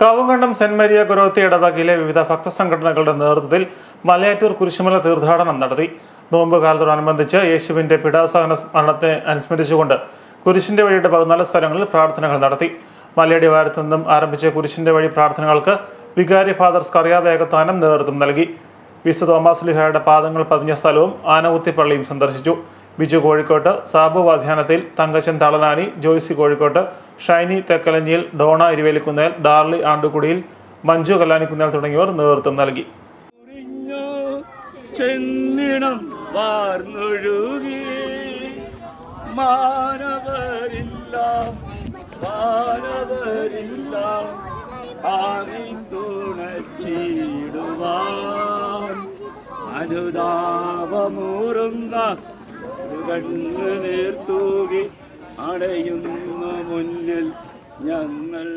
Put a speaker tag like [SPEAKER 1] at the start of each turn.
[SPEAKER 1] കാവുങ്കണ്ടം saint Maria ഗുരുവത്തി ഇടവകയിലെ വിവിധ ഭക്തസംഘടനകളുടെ നേതൃത്വത്തിൽ മലയാറ്റൂർ കുരിശുമല തീർത്ഥാടനം നടത്തി. നോമ്പ് കാലത്തോടനുബന്ധിച്ച് യേശുവിന്റെ പിടാസഹന മരണത്തെ അനുസ്മരിച്ചുകൊണ്ട് കുരിശിന്റെ വഴിയുടെ പതിനാല് സ്ഥലങ്ങളിൽ പ്രാർത്ഥനകൾ നടത്തി. മലയടി വാരത്തു നിന്നും ആരംഭിച്ച കുരിശിന്റെ വഴി പ്രാർത്ഥനകൾക്ക് വികാരി ഫാദർ സ്കറിയ വേഗത്താനം നേതൃത്വം നൽകി. വിശുദ്ധ തോമസ് ലിഹായുടെ പാദങ്ങൾ പതിഞ്ഞ സ്ഥലവും ആനകുത്തിപ്പള്ളിയും സന്ദർശിച്ചു. ബിജു കോഴിക്കോട്ട് സാബു വാധ്യാനത്തിൽ തങ്കച്ചൻ തളനാനി ജോയ്സി കോഴിക്കോട്ട് ഷൈനി തെക്കലഞ്ഞിയിൽ ഡോണ ഇരുവേലിക്കുന്നേൽ ഡാർലി ആണ്ടുകുടിയിൽ മഞ്ജു കല്ലാനിക്കുന്നേൽ തുടങ്ങിയവർ നേതൃത്വം നൽകി.
[SPEAKER 2] ചെന്നിടം അനുതാപമൂറുന്ന കണ്ണ് നേർത്തൂകി അടയുന്ന മുന്നിൽ ഞങ്ങൾ.